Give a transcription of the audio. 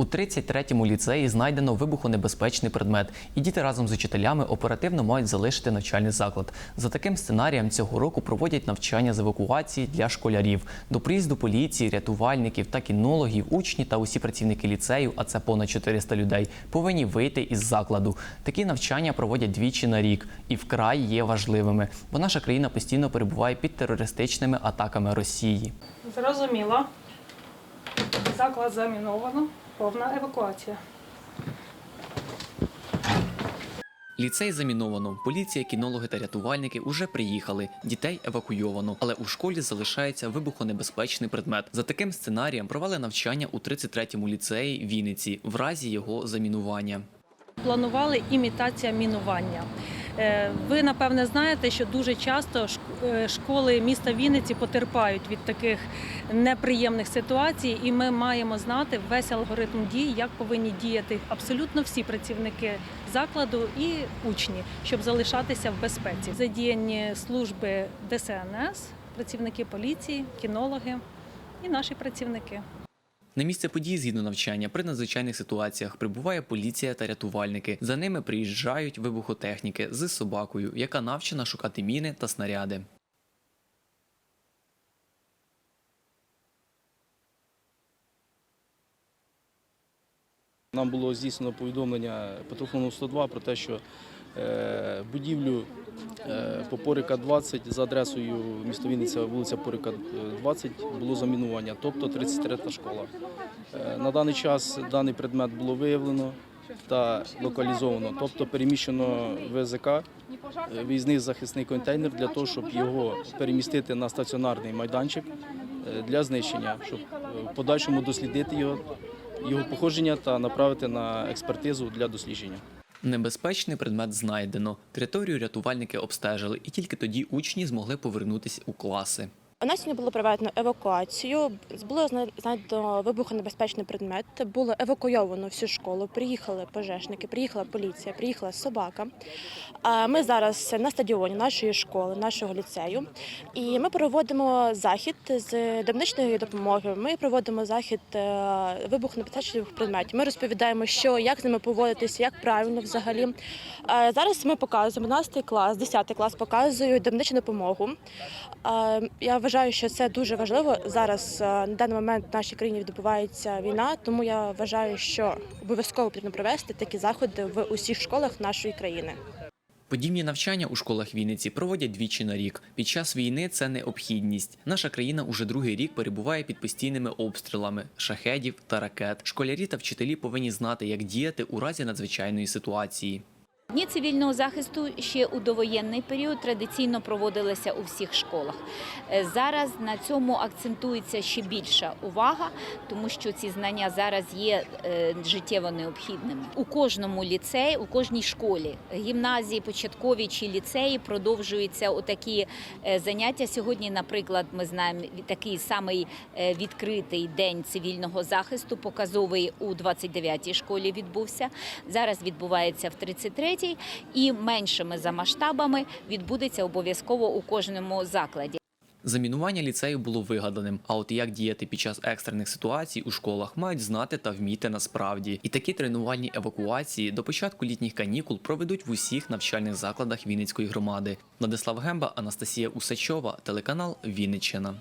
У 33-му ліцеї знайдено вибухонебезпечний предмет, і діти разом з учителями оперативно мають залишити навчальний заклад. За таким сценарієм цього року проводять навчання з евакуації для школярів. До приїзду поліції, рятувальників та кінологів, учні та усі працівники ліцею, а це понад 400 людей, повинні вийти із закладу. Такі навчання проводять двічі на рік і вкрай є важливими, бо наша країна постійно перебуває під терористичними атаками Росії. Зрозуміло. Заклад заміновано. Повна евакуація. Ліцей заміновано. Поліція, кінологи та рятувальники уже приїхали. Дітей евакуйовано, але у школі залишається вибухонебезпечний предмет. За таким сценарієм провели навчання у 33-му ліцеї Вінниці в разі його замінування. Планували імітація мінування. Е, Ви напевне знаєте, що дуже часто е, школи міста Вінниці потерпають від таких неприємних ситуацій, і ми маємо знати весь алгоритм дій, як повинні діяти абсолютно всі працівники закладу і учні, щоб залишатися в безпеці. Задіяні служби ДСНС, працівники поліції, кінологи і наші працівники. На місце події згідно навчання при надзвичайних ситуаціях прибуває поліція та рятувальники. За ними приїжджають вибухотехніки з собакою, яка навчена шукати міни та снаряди. Нам було здійснено повідомлення по телефону 102 про те, що е, будівлю по Порика 20 за адресою місто Вінниця, вулиця Порика е, 20 було замінування, тобто 33-та школа. Е, на даний час даний предмет було виявлено та локалізовано, тобто переміщено ВЗК, е, виїзний захисний контейнер для того, щоб його перемістити на стаціонарний майданчик е, для знищення, щоб е, в подальшому дослідити його його походження та направити на експертизу для дослідження. Небезпечний предмет знайдено. Територію рятувальники обстежили, і тільки тоді учні змогли повернутися у класи. У нас сьогодні було проведено евакуацію. Було знайдено вибухонебезпечний предмет. Було евакуйовано всю школу. Приїхали пожежники, приїхала поліція, приїхала собака. Ми зараз на стадіоні нашої школи, нашого ліцею, і ми проводимо захід з домничної допомоги. Ми проводимо захід е, вибухонебезпечних предметів. Ми розповідаємо, що як з ними поводитися, як правильно взагалі. Зараз ми показуємо 11 клас, 10 клас показують домничну допомогу. Я вважаю, що це дуже важливо. Зараз е, на даний момент в нашій країні відбувається війна, тому я вважаю, що обов'язково потрібно провести такі заходи в усіх школах нашої країни. Подібні навчання у школах Вінниці проводять двічі на рік. Під час війни це необхідність. Наша країна уже другий рік перебуває під постійними обстрілами шахедів та ракет. Школярі та вчителі повинні знати, як діяти у разі надзвичайної ситуації. Дні цивільного захисту ще у довоєнний період традиційно проводилися у всіх школах. Е, Зараз на цьому акцентується ще більша увага, тому що ці знання зараз є е, життєво необхідними. У кожному ліцеї, у кожній школі, гімназії, початкові чи ліцеї продовжуються отакі е, заняття. Сьогодні, наприклад, ми знаємо такий самий відкритий день цивільного захисту, показовий у 29-й школі відбувся. Зараз відбувається в 33-й і меншими за масштабами відбудеться обов'язково у кожному закладі. Замінування ліцею було вигаданим. А от як діяти під час екстрених ситуацій у школах мають знати та вміти насправді. І такі тренувальні евакуації до початку літніх канікул проведуть в усіх навчальних закладах Вінницької громади. Владислав Гемба, Анастасія Усачова, телеканал Вінниччина.